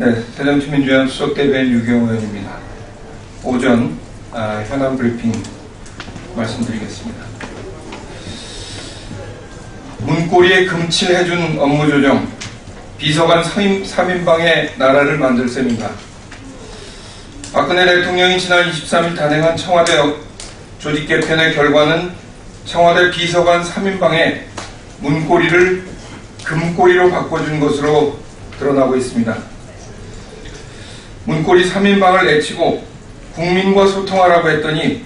네, 새정치민주연 수석대변인 유경호 의원입니다. 오전 아, 현안 브리핑 말씀드리겠습니다. 문고리에 금칠해준 업무 조정, 비서관 3인, 3인방의 나라를 만들 셈인가. 박근혜 대통령이 지난 23일 단행한 청와대 조직 개편의 결과는 청와대 비서관 3인방의 문고리를 금고리로 바꿔준 것으로 드러나고 있습니다. 문고리 3인방을 내치고 국민과 소통하라고 했더니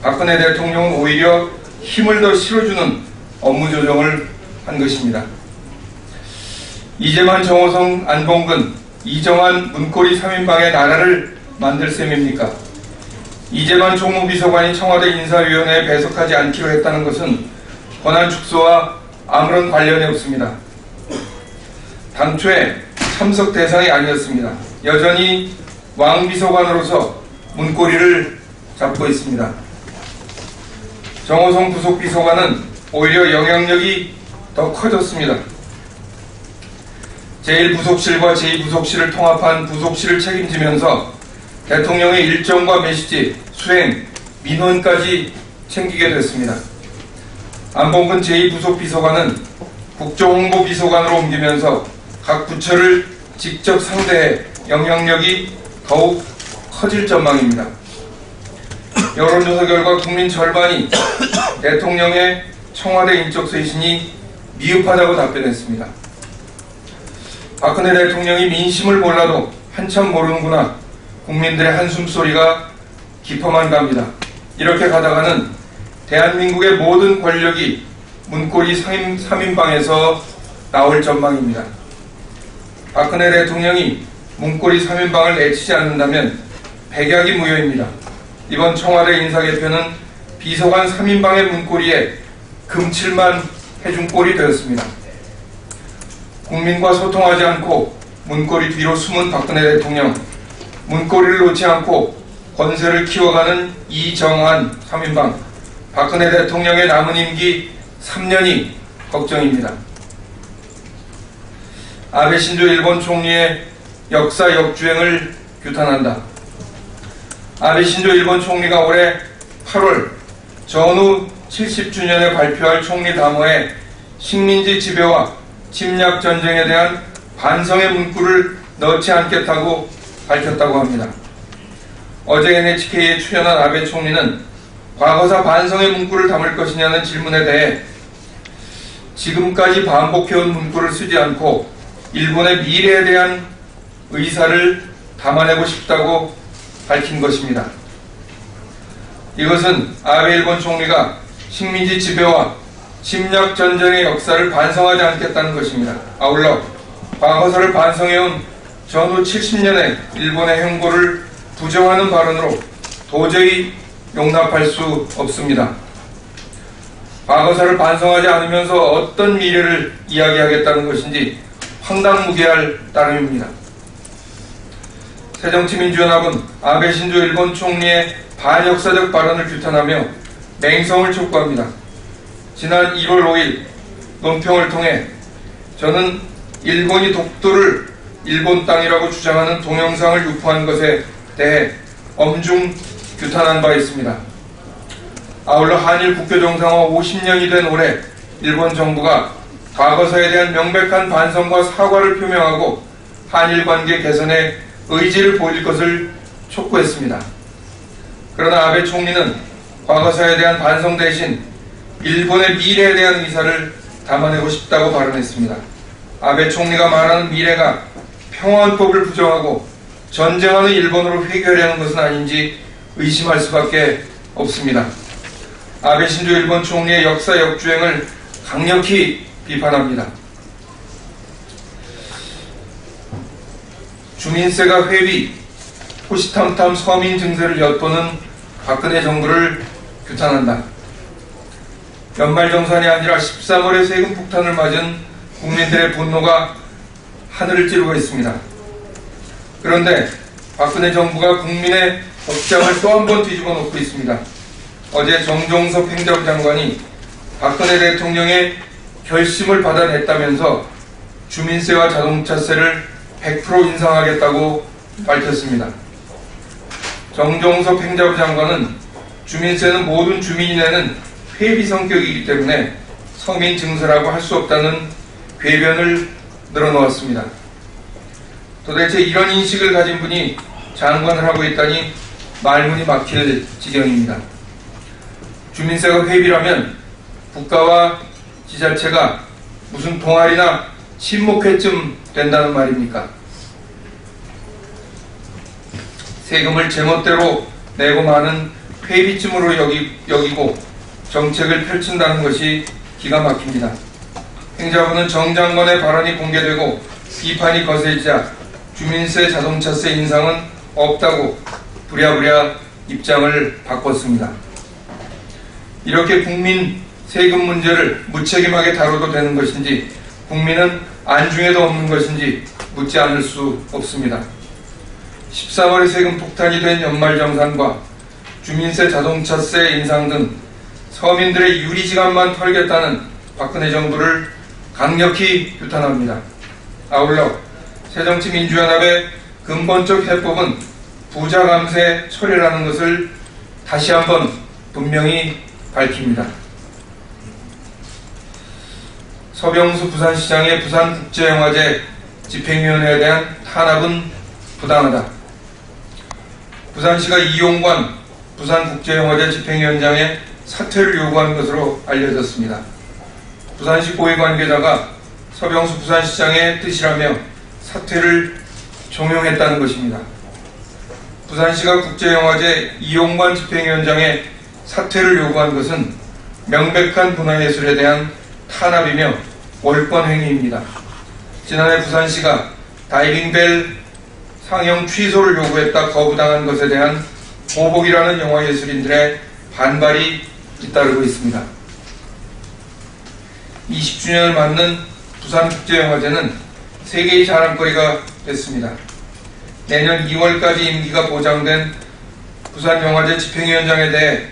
박근혜 대통령은 오히려 힘을 더 실어주는 업무 조정을 한 것입니다. 이재만 정호성 안봉근 이정환 문고리 3인방의 나라를 만들 셈입니까? 이재만 총무비서관이 청와대 인사위원회에 배석하지 않기로 했다는 것은 권한 축소와 아무런 관련이 없습니다. 당초에 참석 대상이 아니었습니다. 여전히 왕비서관으로서 문고리를 잡고 있습니다. 정호성 부속비서관은 오히려 영향력이 더 커졌습니다. 제1부속실과 제2부속실을 통합한 부속실을 책임지면서 대통령의 일정과 메시지, 수행, 민원까지 챙기게 됐습니다. 안봉근 제2부속비서관은 국정홍보비서관으로 옮기면서 각 부처를 직접 상대해 영향력이 더욱 커질 전망입니다. 여론조사 결과 국민 절반이 대통령의 청와대 인적 쇄신이 미흡하다고 답변했습니다. 박근혜 대통령이 민심을 몰라도 한참 모르는구나 국민들의 한숨 소리가 깊어만 갑니다. 이렇게 가다가는 대한민국의 모든 권력이 문고리 3인, 3인방에서 나올 전망입니다. 박근혜 대통령이 문고리 3인방을 내치지 않는다면 백약이 무효입니다. 이번 청와대 인사 개편은 비서관 3인방의 문고리에 금칠만 해준 꼴이 되었습니다. 국민과 소통하지 않고 문고리 뒤로 숨은 박근혜 대통령, 문고리를 놓지 않고 권세를 키워가는 이정환 3인방, 박근혜 대통령의 남은 임기 3년이 걱정입니다. 아베 신조 일본 총리의 역사 역주행을 규탄한다. 아베 신조 일본 총리가 올해 8월 전후 70주년에 발표할 총리 담화에 식민지 지배와 침략 전쟁에 대한 반성의 문구를 넣지 않겠다고 밝혔다고 합니다. 어제 NHK에 출연한 아베 총리는 과거사 반성의 문구를 담을 것이냐는 질문에 대해 지금까지 반복해온 문구를 쓰지 않고 일본의 미래에 대한 의사를 담아내고 싶다고 밝힌 것입니다. 이것은 아베 일본 총리가 식민지 지배와 침략 전쟁의 역사를 반성하지 않겠다는 것입니다. 아울러 과거사를 반성해온 전후 70년의 일본의 행보를 부정하는 발언으로 도저히 용납할 수 없습니다. 과거사를 반성하지 않으면서 어떤 미래를 이야기하겠다는 것인지 황당무계할 따름입니다. 새정치민주연합은 아베 신조 일본 총리의 반역사적 발언을 규탄하며 맹성을 촉구합니다. 지난 1월 5일 논평을 통해 저는 일본이 독도를 일본 땅이라고 주장하는 동영상을 유포한 것에 대해 엄중 규탄한 바 있습니다. 아울러 한일 국교 정상화 50년이 된 올해 일본 정부가 과거사에 대한 명백한 반성과 사과를 표명하고 한일 관계 개선에 의지를 보일 것을 촉구했습니다. 그러나 아베 총리는 과거사에 대한 반성 대신 일본의 미래에 대한 의사를 담아내고 싶다고 발언했습니다. 아베 총리가 말하는 미래가 평화헌법을 부정하고 전쟁하는 일본으로 회귀하려는 것은 아닌지 의심할 수밖에 없습니다. 아베 신조 일본 총리의 역사 역주행을 강력히 비판합니다. 주민세가 회비, 호시탐탐 서민 증세를 엿보는 박근혜 정부를 규탄한다. 연말정산이 아니라 13월의 세금 폭탄을 맞은 국민들의 분노가 하늘을 찌르고 있습니다. 그런데 박근혜 정부가 국민의 법장을 또 한 번 뒤집어 놓고 있습니다. 어제 정종섭 행정장관이 박근혜 대통령의 결심을 받아냈다면서 주민세와 자동차세를 100% 인상하겠다고 밝혔습니다. 정종섭 행자부 장관은 주민세는 모든 주민이 내는 회비 성격이기 때문에 서민 증서라고 할 수 없다는 궤변을 늘어놓았습니다. 도대체 이런 인식을 가진 분이 장관을 하고 있다니 말문이 막힐 지경입니다. 주민세가 회비라면 국가와 지자체가 무슨 동아리나 친목회쯤 된다는 말입니까? 세금을 제멋대로 내고 마는 회비쯤으로 여기, 여기고 정책을 펼친다는 것이 기가 막힙니다. 행자부는 정 장관의 발언이 공개되고 비판이 거세지자 주민세 자동차세 인상은 없다고 부랴부랴 입장을 바꿨습니다. 이렇게 국민 세금 문제를 무책임하게 다뤄도 되는 것인지 국민은 안중에도 없는 것인지 묻지 않을 수 없습니다. 13월에 세금 폭탄이 된 연말정산과 주민세 자동차세 인상 등 서민들의 유리지갑만 털겠다는 박근혜 정부를 강력히 규탄합니다. 아울러 새정치민주연합의 근본적 해법은 부자 감세 처리라는 것을 다시 한번 분명히 밝힙니다. 서병수 부산시장의 부산국제영화제 집행위원회에 대한 탄압은 부당하다. 부산시가 이용관 부산국제영화제 집행위원장의 사퇴를 요구한 것으로 알려졌습니다. 부산시 고위 관계자가 서병수 부산시장의 뜻이라며 사퇴를 종용했다는 것입니다. 부산시가 국제영화제 이용관 집행위원장의 사퇴를 요구한 것은 명백한 문화예술에 대한 탄압이며 월권 행위입니다. 지난해 부산시가 다이빙벨 상영 취소를 요구했다 거부당한 것에 대한 보복이라는 영화 예술인들의 반발이 잇따르고 있습니다. 20주년을 맞는 부산국제영화제는 세계의 자랑거리가 됐습니다. 내년 2월까지 임기가 보장된 부산영화제 집행위원장에 대해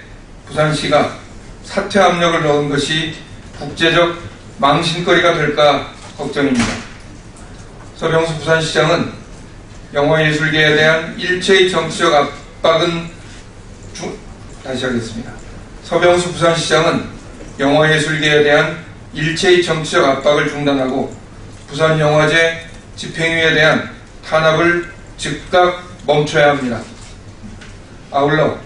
부산시가 사퇴 압력을 넣은 것이 국제적 망신거리가 될까 걱정입니다. 서병수 부산시장은 영화예술계에 대한 일체의 정치적 압박은 중... 다시 하겠습니다. 서병수 부산시장은 영화예술계에 대한 일체의 정치적 압박을 중단하고 부산영화제 집행위에 대한 탄압을 즉각 멈춰야 합니다. 아울러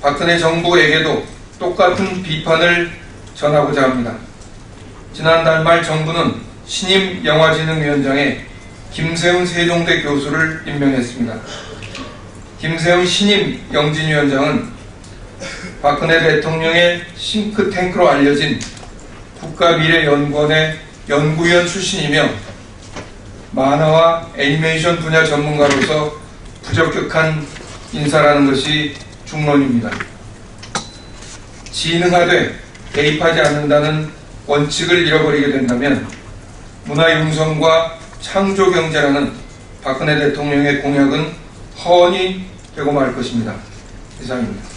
박근혜 정부에게도 똑같은 비판을 전하고자 합니다. 지난달 말 정부는 신임 영화진흥위원장에 김세훈 세종대 교수를 임명했습니다. 김세훈 신임 영진위원장은 박근혜 대통령의 싱크탱크로 알려진 국가미래연구원의 연구위원 출신이며 만화와 애니메이션 분야 전문가로서 부적격한 인사라는 것이 중론입니다. 진흥하되 개입하지 않는다는 원칙을 잃어버리게 된다면 문화융성과 창조경제라는 박근혜 대통령의 공약은 허언이 되고 말 것입니다. 이상입니다.